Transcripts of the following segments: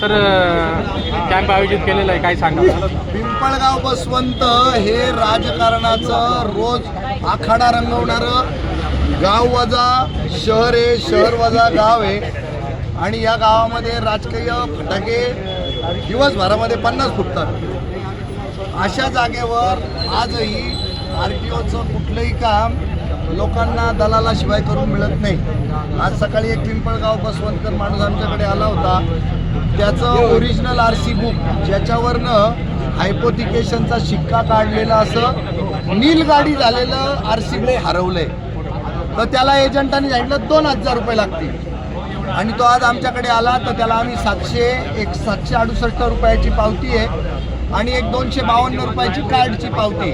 Sir camp आयोजित केलेला आहे काय सांगा पिंपळगाव बसवंत हे राजकारणाचं रोज आखाडा रंगवणारं गाव वजा शहर आहे शहर वजा गाव आहे. आणि या गावामध्ये राजकीय फटाके दिवसभरामध्ये पन्नास फुटतात. अशा जागेवर आजही आर टी ओचं कुठलंही काम लोकांना दलालाशिवाय करून मिळत नाही. आज सकाळी एक पिंपळगाव बसवंतकर माणूस आमच्याकडे आला होता. त्याचं ओरिजिनल आर सी बुक ज्याच्यावरनं हायपोथिकेशनचा शिक्का काढलेला असं नीलगाडी झालेलं आर सी बुक हरवलंय. तर त्याला एजंटाने सांगितलं दोन हजार रुपये लागतील. आणि तो आज आमच्याकडे आला तर त्याला आम्ही सातशे एक सातशे अडुसष्ट रुपयाची पावती आहे. आणि एक दोनशे बावन्न रुपयाची कार्डची पावती.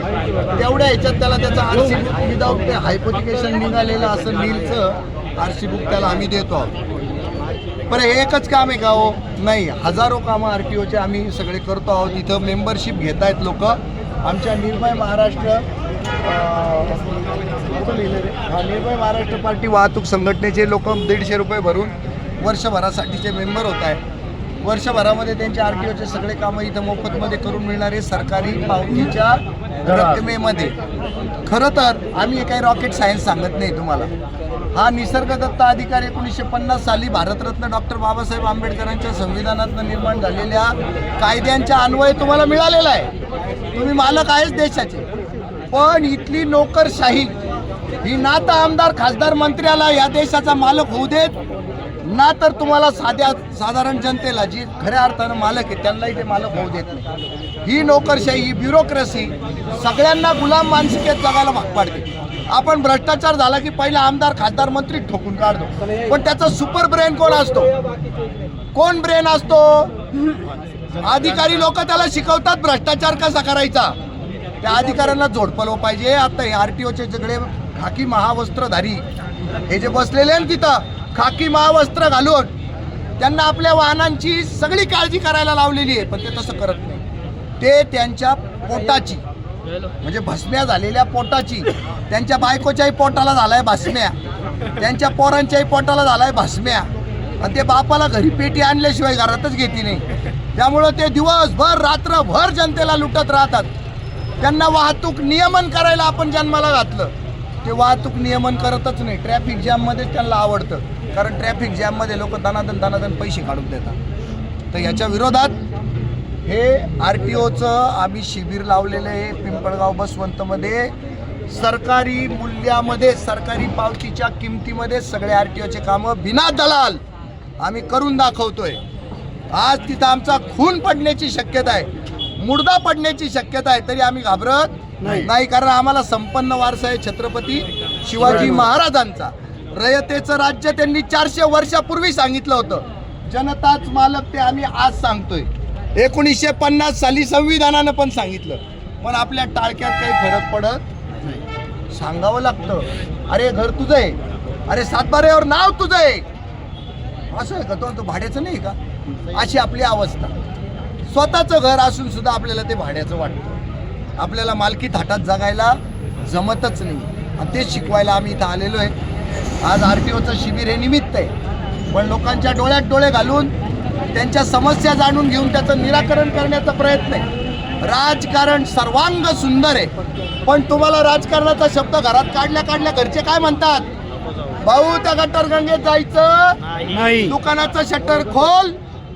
तेवढ्या ह्याच्यात त्याला त्याचं आर सी बुक विदाऊट ते हायपोथिकेशन निघालेलं असं नीलचं आर सी बुक त्याला आम्ही देतो आहोत. पण हे एकच काम आहे का हो? नाही हजारो कामं आर टी ओचे आम्ही सगळे करतो आहोत. इथं मेंबरशिप घेत आहेत लोक. आमच्या निर्भय महाराष्ट्र निर्भय महाराष्ट्र पार्टी वाहतूक संघटनेचे लोक दीडशे रुपये भरून वर्षभरासाठीचे मेंबर होत आहेत. वर्षभरामध्ये त्यांचे आर टी ओचे सगळे कामं इथं मोफतमध्ये करून मिळणारे सरकारी पावतीच्या रकमेमध्ये. खरं तर आम्ही काही रॉकेट सायन्स सांगत नाही तुम्हाला. हा निसर्गदत्त अधिकार एकोणीसशे पन्नास साली भारतरत्न डॉक्टर बाबासाहेब आंबेडकरांच्या संविधानातनं निर्माण झालेल्या कायद्यांच्या अन्वय तुम्हाला मिळालेला आहे. तुम्ही मालक आहेच देशाचे. पण इथली नोकरशाही ही ना तर आमदार खासदार मंत्र्याला या देशाचा मालक होऊ देत? ना तर तुम्हाला साध्या साधारण जनतेला जी खऱ्या अर्थानं मालक आहे त्यांनाही ते मालक होऊ देत नाही. ही नोकरशाही ही ब्युरोक्रेसी सगळ्यांना गुलाम मानसिकेत जगायला भाग पाडते. आपण भ्रष्टाचार झाला की पहिला आमदार खासदार मंत्री ठोकून काढतो. पण त्याचा सुपर ब्रेन कोण असतो? कोण ब्रेन असतो? अधिकारी लोक त्याला शिकवतात भ्रष्टाचार कसा करायचा? त्या अधिकाऱ्यांना जोडपलो पाहिजे. आता हे आर टी ओचे सगळे खाकी महावस्त्रधारी हे जे बसलेले आहे ना तिथं खाकी महावस्त्र घालून त्यांना आपल्या वाहनांची सगळी काळजी करायला लावलेली आहे पण ते तसं करत नाही. ते त्यांच्या पोटाची म्हणजे भस्म्या झालेल्या पोटाची त्यांच्या बायकोच्याही पोटाला झालाय भस्म्या. त्यांच्या पोरांच्याही पोटाला झालाय भस्म्या. आणि ते बापाला घरी पेटी आणल्याशिवाय घरातच घेते नाही. त्यामुळं ते दिवसभर रात्रभर जनतेला लुटत राहतात. त्यांना वाहतूक नियमन करायला आपण जन्माला घातलं. ते वाहतूक नियमन करतच नाही. ट्रॅफिक जॅममध्येच त्यांना आवडतं. कारण ट्रॅफिक जॅममध्ये लोक दनादन दनादन पैसे काढून देतात. तर याच्या विरोधात हे आर टी ओचं आम्ही शिबिर लावलेलं आहे पिंपळगाव बसवंतमध्ये. सरकारी मूल्यामध्ये सरकारी पावतीच्या किमतीमध्ये सगळे आर टी ओचे कामं बिना दलाल आम्ही करून दाखवतोय. आज तिथं आमचा खून पडण्याची शक्यता आहे. मुर्दा पडण्याची शक्यता आहे तरी आम्ही घाबरत नाही. कारण आम्हाला संपन्न वारसा आहे छत्रपती शिवाजी महाराजांचा. रयतेचं राज्य त्यांनी चारशे वर्षापूर्वी सांगितलं होतं. जनताच मालक ते आम्ही आज सांगतोय. एकोणीसशे पन्नास साली संविधानानं पण सांगितलं. पण आपल्या टाळक्यात काही फरक पडत सांगावं लागतं. अरे घर तुझं आहे. अरे सातबाऱ्यावर नाव तुझं आहे. असं आहे का? तो तो भाड्याचं नाही का? अशी आपली अवस्था. स्वतःचं घर असून सुद्धा आपल्याला ते भाड्याचं वाटतं. आपल्याला मालकी थाटात जगायला जमतच नाही. आणि तेच शिकवायला आम्ही इथं आलेलो आहे. आज आर टी ओचं शिबिर हे निमित्त आहे. पण लोकांच्या डोळ्यात डोळे घालून त्यांच्या समस्या जाणून घेऊन त्याचं निराकरण करण्याचा प्रयत्न आहे. राजकारण सर्वांग सुंदर आहे. पण तुम्हाला राजकारणाचा शब्द घरात काढल्या काढल्या घरचे काय म्हणतात? भाऊ त्या गटर गंगेत जायचं? नाही. दुकानाचं शटर खोल.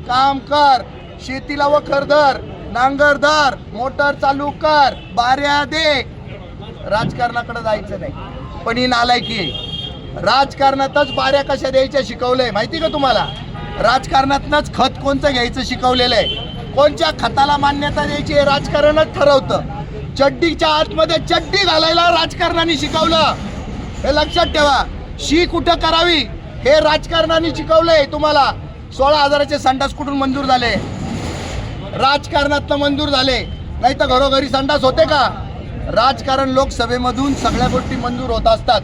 काम कर. शेतीला वखर धर. नांगर धर. मोटर चालू कर. बाऱ्या दे. राजकारणाकडे जायचं नाही. पण ही नालायकी आहे. राजकारणातच बाऱ्या कशा द्यायच्या शिकवलंय? माहिती का तुम्हाला? राजकारणातनंच खत कोणचं घ्यायचं शिकवलेलं आहे? कोणत्या खताला मान्यता द्यायची हे राजकारणच ठरवतं. चड्डीच्या आतमध्ये चड्डी घालायला राजकारणाने शिकवलं. हे लक्षात ठेवा. शी कुठं करावी? हे राजकारणाने शिकवलंय तुम्हाला. सोळा हजाराचे संडास कुठून मंजूर झाले? राजकारणातनं मंजूर झाले. नाही तर घरोघरी संडास होते का? राजकारण लोकसभेमधून सगळ्या गोष्टी मंजूर होत असतात.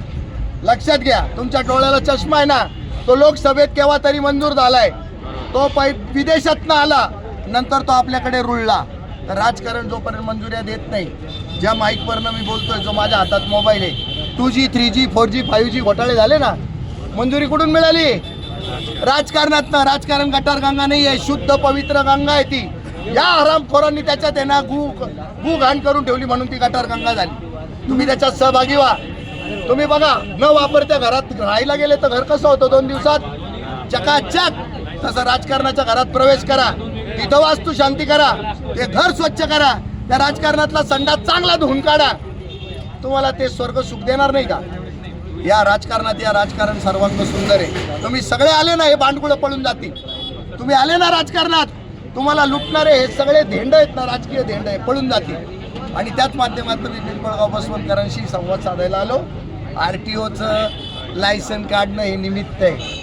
लक्षात घ्या तुमच्या डोळ्याला चष्मा आहे ना तो लोकसभेत केव्हा तरी मंजूर झालाय तो पै विदेशातनं आला नंतर तो आपल्याकडे रुळला तर राजकारण जोपर्यंत मंजुऱ्या देत नाही ज्या माईकवरनं मी बोलतोय जो माझ्या हातात मोबाईल आहे two G three G four G five G घोटाळे झाले ना मंजुरी कुठून मिळाली राजकारणात राजकारण गटार गंगा नाही आहे शुद्ध पवित्र गंगा आहे ती या हरामखोरांनी त्याच्यात आहे गु गु घाण करून ठेवली म्हणून ती गटार गंगा झाली तुम्ही त्याच्यात सहभागी व्हा तुम्ही बघा न वापरत्या घरात राहायला गेले तर घर कसं होतं दोन दिवसात? चकाचक. तसं राजकारणाच्या घरात प्रवेश करा. तिथं वास्तू शांती करा. ते घर स्वच्छ करा. त्या राजकारणातला संडा चांगला धुवून काढा. तुम्हाला ते स्वर्ग सुख देणार नाही का? या राजकारणात या राजकारण सर्वांग सुंदर आहे. तुम्ही सगळे आले ना हे भांडकुळं पळून जातील. तुम्ही आले ना राजकारणात तुम्हाला लुटणारे हे सगळे धेंड आहेत ना राजकीय धेंड आहे पळून जातील. आणि त्याच माध्यमातून मी पिंपळगाव बसवंतकरांशी संवाद साधायला आलो. आर टी ओचं लायसन काढणं हे निमित्त आहे.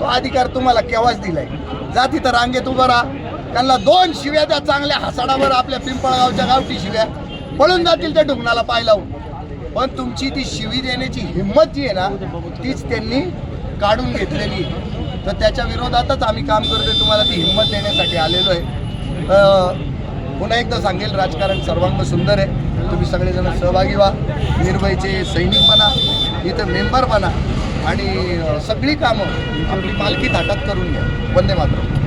तो अधिकार तुम्हाला केव्हाच दिलाय? जा तिथं रांगेत उभं राहा. त्यांना दोन शिव्या त्या चांगल्या हसाडावर आपल्या पिंपळगावच्या गावठी शिव्या. पळून जातील त्या ढुंगणाला पाय लावून. पण तुमची ती शिवी देण्याची हिंमत जी आहे ना तीच त्यांनी काढून घेतलेली तर त्याच्या विरोधातच आम्ही काम करतोय तुम्हाला ती हिंमत देण्यासाठी आलेलो आहे. पुन्हा एकदा सांगेल राजकारण सर्वांग सुंदर आहे. तुम्ही सगळेजण सहभागी व्हा. निर्भयचे सैनिक बना इथं मेंबर बना आणि सगळी कामं आपली मालकी ताटात करून घ्या. वंदे मातरम.